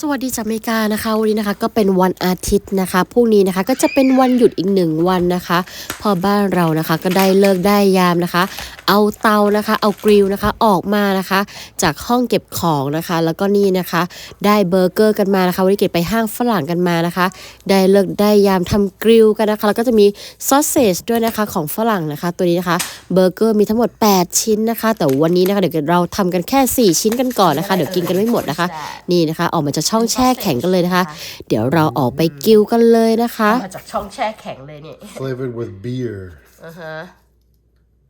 สวัสดีจากอเมริกานะคะ วันนี้นะคะก็เป็นวันอาทิตย์นะคะพรุ่งนี้นะคะก็จะเป็นวันหยุดอีกหนึ่งวันนะคะ พอบ้านเรานะคะก็ได้เลิกได้ยามนะคะ เอาเตานะคะ เอากริลนะคะออกมานะคะ จากห้องเก็บของนะคะ แล้วก็นี่นะคะ ได้เบอร์เกอร์กันมานะคะวันนี้เกดไปห้างฝรั่งกันมานะคะ ได้เลิกได้ยามทำกริลกันนะคะ แล้วก็จะมีซอสเซจด้วยนะคะของฝรั่งนะคะ ตัวนี้นะคะเบอร์เกอร์มีทั้งหมด 8 ชิ้นนะคะ แต่วันนี้นะคะเดี๋ยวเราทำกันแค่ 4 ชิ้นกันก่อนนะคะ เดี๋ยวกินกันไม่หมดนะคะ นี่นะคะ ออกมาจากช่องแช่แข็งกันเลยนะคะ เดี๋ยวเราออกไปกิลกันเลยนะคะ มาจากช่องแช่แข็งเลยนี่ flavored with beer. อือฮะ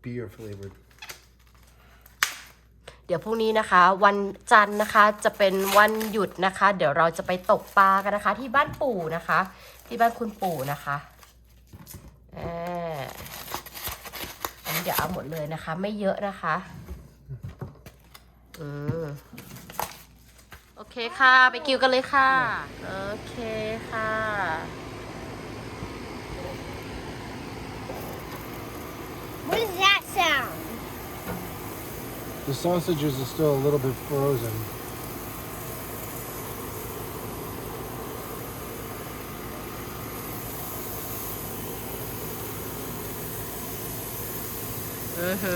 Beer flavored. เดี๋ยวพรุ่งนี้นะคะ วันจันทร์นะคะจะเป็นวันหยุดนะคะ เดี๋ยวเราจะไปตกปลากันนะคะ ที่บ้านปู่นะคะ ที่บ้านคุณปู่นะคะอ่าอันนี้เดี๋ยวเอาหมดเลยนะคะ ไม่เยอะนะคะ อืมโอ เคค่ะ ไปกิวกันเลยค่ะ โอเคค่ะ What does that sound? The sausages are still a little bit frozen.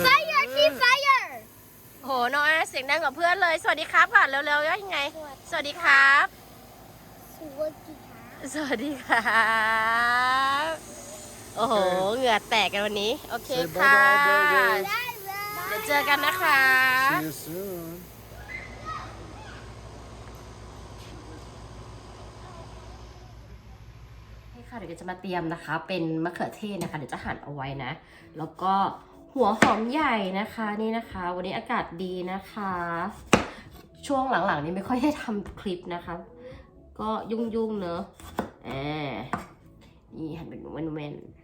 Fire! See fire! โหน้องอาเสียงดังกว่าเพื่อนเลย สวัสดีครับก่อนเร็วๆยังไง สวัสดีครับ Swoody cat. สวัสดีครับโอ้โหเหงื่อแตกกันวันนี้ โอเค Say ค่ะ bye-bye, burgers. เดี๋ยวเจอกันนะคะ See you soon. ให้ค่ะเดี๋ยวจะมาเตรียมนะคะ เป็นมะเขือเทศนะคะ เดี๋ยวจะหั่นเอาไว้นะ แล้วก็ หัวหอมใหญ่นะคะนี่นะคะ วันนี้อากาศดีนะคะ ช่วงหลังๆนี้ไม่ค่อยได้ทำคลิปนะคะ ก็ยุ่งๆเนอะแหมนี่หันเป็นเว้นๆ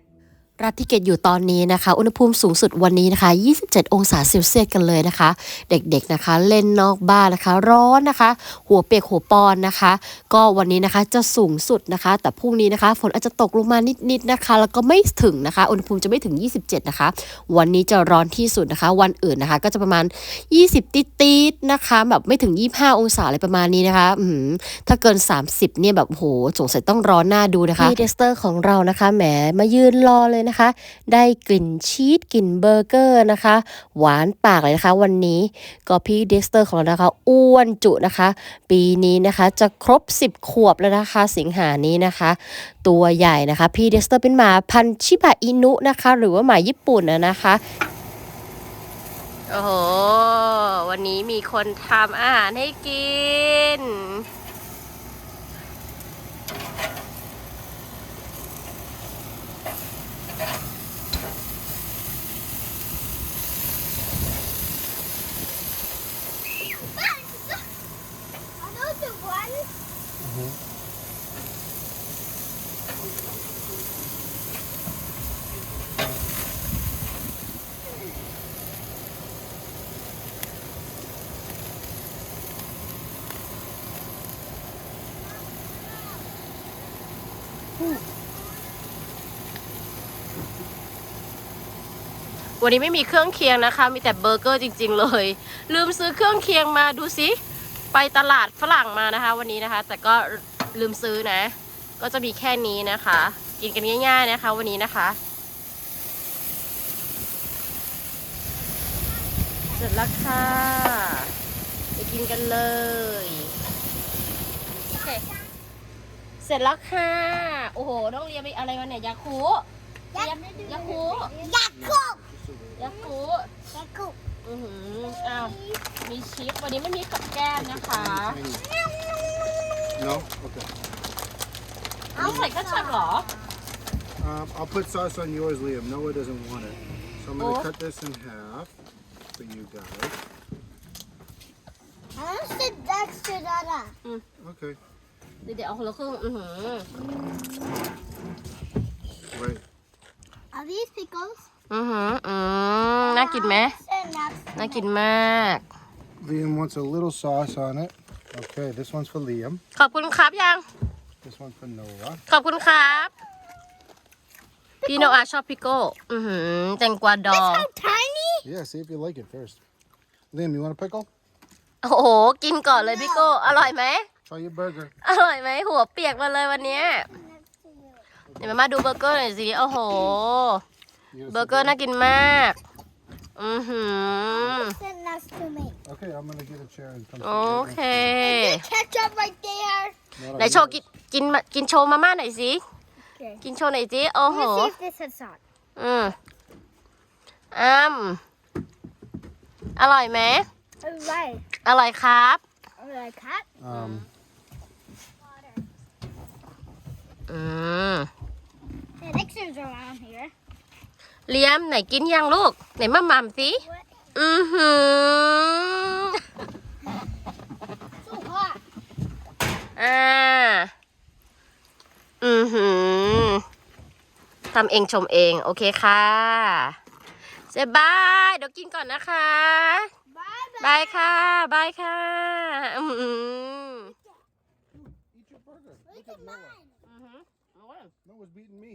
รัฐที่เกตอยู่ตอนนี้นะคะ อุณหภูมิสูงสุดวันนี้นะคะ 27 องศาเซลเซียสกันเลยนะคะ เด็กๆนะคะ เล่นนอกบ้านนะคะ ร้อนนะคะ หัวเปียกหัวปอนนะคะ ก็วันนี้นะคะจะสูงสุดนะคะ แต่พรุ่งนี้นะคะ ฝนอาจจะตกลงมานิดๆนะคะ แล้วก็ไม่ถึงนะคะ อุณหภูมิจะไม่ถึง 27 นะคะ วันนี้จะร้อนที่สุดนะคะ วันอื่นนะคะ ก็จะประมาณ 20 ติดๆนะคะ แบบไม่ถึง 25 องศาอะไรประมาณนี้นะคะอืถ้าเกิน 30 เนี่ยแบบโหสงสัยต้องร้อนหน้าดูนะคะพี่เดสเตอร์ของเรานะคะแหมมายืนรอเลยนะคะ ได้กลิ่นชีสกลิ่นเบอร์เกอร์นะคะ หวานปากเลยนะคะ วันนี้ก็พี่เดสเตอร์ของเรานะคะอ้วนจุนะคะ ปีนี้นะคะจะครบ 10 ขวบแล้วนะคะ สิงหานี้นะคะ ตัวใหญ่นะคะพี่เดสเตอร์เป็นหมาพันชิบะอินุนะคะ หรือว่าหมาญี่ปุ่นนะนะคะโอ้โห วันนี้มีคนทำอาหารให้กิน Are those the ones? Hmm. วันนี้ไม่มีเครื่องเคียงนะคะ มีแต่เบอร์เกอร์จริง ๆ เลย ลืมซื้อเครื่องเคียงมาดูสิ ไปตลาดฝรั่งมานะคะ วันนี้นะคะ แต่ก็ลืมซื้อนะ ก็จะมีแค่นี้นะคะ กินกันง่าย ๆนะคะ วันนี้นะคะ เสร็จแล้วค่ะไปกินกันเลยโอเคเสร็จแล้วค่ะ โอ้โหต้องเรียนไปอะไรมาเนี่ยยาคูยายาคู Yakult! ยาคู Yakult. อือหืออ้าวมีชิปวันนี้ไม่มีกับแก้มนะคะ No? Okay. เอาใส่ก็ชับเหรอ Um, I'll put sauce on yours, Liam. Noah doesn't want it. So I'm going Oh. to cut this in half for you guys. I want to sit next to Dada. Okay. เดี๋ยวๆเอาคนละครึ่งอือหือ Right. Are these pickles? อือหืออืมน่ากินไหม Sit next. น่ากินมาก Liam wants a little sauce on it. Okay, this one's for Liam. ขอบคุณครับยัง This one's for Noah. ขอบคุณครับ พี่โนอาชอบพิโก้ อือหือแตงกวาดอง How tiny? Yeah, see if you like it first. Liam, you want a pickle? โอ้โห กินก่อนเลยพี่โก้ อร่อยไหม Try your burger. อร่อยไหม หัวเปียกมาเลยวันเนี้ย Next to you. เดี๋ยวมามาดูเบอร์เกอร์หน่อยสิ โอ้โห You เบอร์เกอร์น่ากินมาก อือหือ Sit next to me. Okay, I'm gonna get a chair and come. โอเค Ketchup right there. ไหนโชว์กินกินมากินโชว์มาม่าหน่อยสิ Okay. กินโชว์หน่อยสิ โอ้โห Let's see if this is hot. อืมอ้มอร่อยไหม Alright. อร่อยครับ Alright, cat. Um, อืม The Nixers around here. เลี้ยมไหนกินยังลูก ไหนมามัมสิ What? อือหือ So hot. อ่าอือหือทำเองชมเอง โอเคค่ะเสบายเดี๋ยวกินก่อนนะคะ Bye บายค่ะบายค่ะอือหือ eat your burger. Look at mine. อือหือ Noah's beating me.